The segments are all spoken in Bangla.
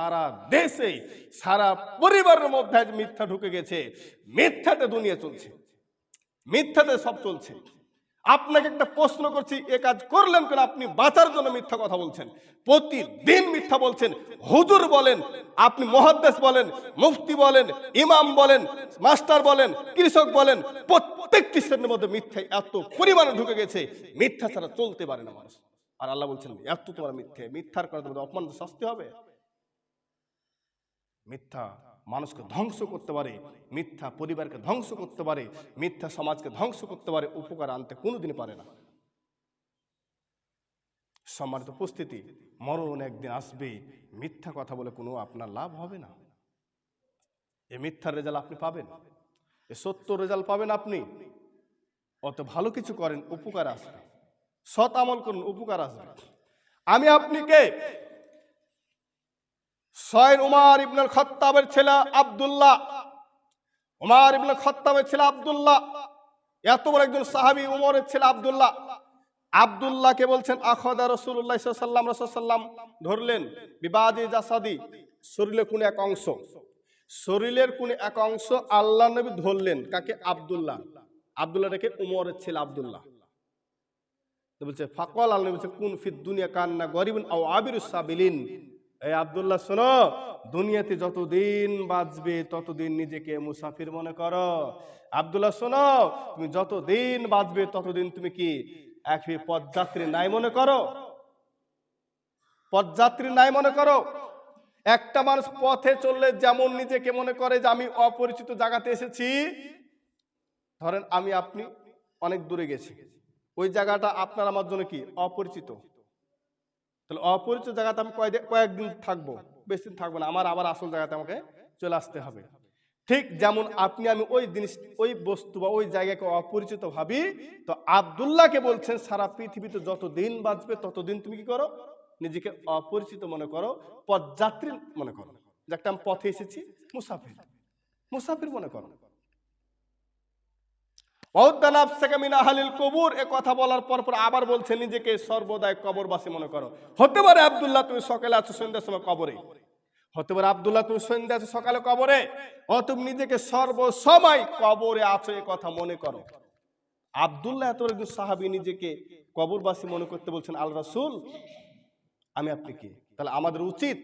সারা দেশে, সারা পরিবারের মধ্যে আজ মিথ্যা ঢুকে গেছে। মিথ্যাতে দুনিয়া চলছে। মিথ্যাতে সব চলছে। আপনাকে একটা প্রশ্ন করছি, এ কাজ করলেন কেন? আপনি বাঁচার জন্য মিথ্যা কথা বলছেন। প্রতিদিন মিথ্যা বলছেন। হুজুর বলেন, আপনি মহাদ্দেশ বলেন, মুফতি বলেন, ইমাম বলেন, মাস্টার বলেন, কৃষক বলেন, প্রত্যেকটি শ্রেণির মধ্যে মিথ্যা এত পরিমাণে ঢুকে গেছে। মিথ্যা ছাড়া চলতে পারে না মানুষ। আর আল্লাহ বলছেন, এত তোমার মিথ্যে। মিথ্যার কারণে তোমাদের অপমান শাস্তি হবে। মিথ্যা মানুষকে ধ্বংস করতে পারে, মিথ্যা পরিবারকে ধ্বংস করতে পারে, মিথ্যা সমাজকে ধ্বংস করতে পারে, উপকার আনতে কোনোদিন পারে না। সম্মানিত উপস্থিতি, মরণ একদিন আসবে মিথ্যা কথা বলে কোনো আপনার লাভ হবে না। এ মিথ্যার রেজাল্ট আপনি পাবেন, এ সত্য রেজাল্ট পাবেন আপনি। অত ভালো কিছু করেন, উপকার আসবে। সৎ আমল করুন, উপকার আসবে। আমি আপনিকে ছয় উমার ইবনুল খত্তাবের ছেলে আব্দুল্লাহ। উমার ইবনুল খত্তাবের ছেলে আবদুল্লাহ। এত বড় একজন সাহাবী উমরের ছেলে আব্দুল্লাহ। আব্দুল্লাহকে বলছেন, আখদা রসুল্লাহ সাল্লাম রসাল্লাম ধরলেন, বিবাদী জাসাদি, শরীরের কোন এক অংশ। শরীরের কোন এক অংশ আল্লাহ নবী ধরলেন, কাকে? আব্দুল্লাহ। আব্দুল্লাহ রেখে উমরের ছেলে আব্দুল্লাহ। বলছে, ফাকল আল্লাহ বলছে, কোন ফিদ দুনিয়া কান্না গরিব আও আবিরুস সাবিলিন। এই আব্দুল্লাহ, শোনো, দুনিয়াতে যতদিন বাঁচবে, ততদিন নিজেকে মুসাফির মনে করো। আব্দুল্লাহ, শোনো, তুমি যতদিন বাঁচবে, ততদিন তুমি কি এক পদযাত্রী নাই মনে করো? পদযাত্রী নাই মনে করো? একটা মানুষ পথে চললে যেমন নিজেকে মনে করে যে আমি অপরিচিত জায়গাতে এসেছি, ধরেন আমি আপনি অনেক দূরে গেছি। ওই জায়গাটা আপনার আমার জন্য কি? অপরিচিত। তাহলে অপরিচিত জায়গাতে আমি কয়েক কয়েকদিন থাকব বেশি দিন থাকব না, আমার আবার আসল জায়গাতে আমাকে চলে আসতে হবে। ঠিক যেমন আপনি আমি ওই জিনিস, ওই বস্তু বা ওই জায়গাকে অপরিচিত ভাবি, তো আবদুল্লাহকে বলছেন, সারা পৃথিবীতে যত দিন বাঁচবে ততদিন তুমি কি করো? নিজেকে অপরিচিত মনে করো, পথযাত্রী মনে করো। যে একটা আমি পথে এসেছি, মুসাফির। মুসাফির মনে করো। এ কথা বলার আবার নিজেকে সর্বদাই কবরবাসী মনে করো। হতে পারে আব্দুল্লাহ, তুমি সকালে আছো সময় কবরে। হতে পারে আব্দুল্লাহ, তুমি সন্ধ্যা আছো সকালে কবরে। তুমি নিজেকে কবরে আছো, এ কথা মনে করো। এত নিজেকে কবরবাসী মনে করতে বলছেন, আল রাসুল, আমি আপনি কি? তাহলে আমাদের উচিত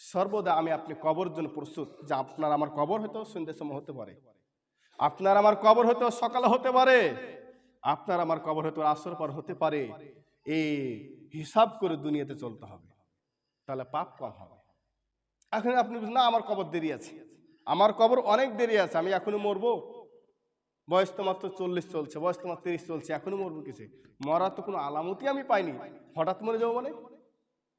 সর্বদা আমি আপনি কবর জন্য প্রস্তুত, যে আপনার আমার কবর হয়তো সন্ধ্যের সময় হতে পারে। আপনার আমার কবর হতে সকালে হতে পারে, আপনার আমার কবর হতে আসর পর হতে পারে। এই হিসাব করে দুনিয়াতে চলতে হবে। তাহলে পাপ কম হবে। এখন আপনি না, আমার কবর দেরি আছে। আমার কবর অনেক দেরি আছে, আমি এখনও মরবো। বয়স তো মাত্র চল্লিশ চলছে, বয়স তো মাত্র তিরিশ চলছে এখনও মরবো কিসে? মরার তো কোনো আলামতি আমি পাইনি। হঠাৎ মরে যাব মানে?